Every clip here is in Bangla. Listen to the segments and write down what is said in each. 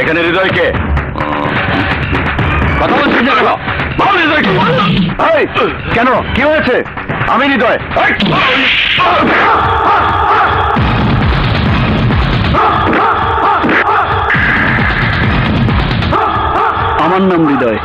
এখানে হৃদয়কে। কথা বলছিস না কেন? কি? এই, কেন? কি হয়েছে? আমি হৃদয়! আমার নাম হৃদয়।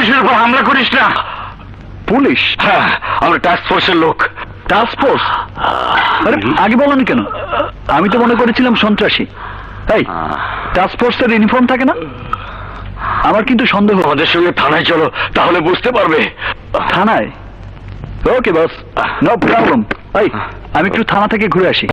পুলিশের উপর হামলা করিস না। পুলিশ? হ্যাঁ আমরা টাস্ক ফোর্সের লোক। টাস্ক ফোর্স আরে আগে বলনি কেন? আমি তো মনে করেছিলাম সন্ত্রাসী। তাই টাস্ক ফোর্সের ইউনিফর্ম থাকে না? আমার কিন্তু সন্দেহ। আমাদের সঙ্গে থানায় চলো তাহলে বুঝতে পারবে। থানায়? ওকে বস নো প্রবলেম এই আমি একটু থানা থেকে ঘুরে আসি।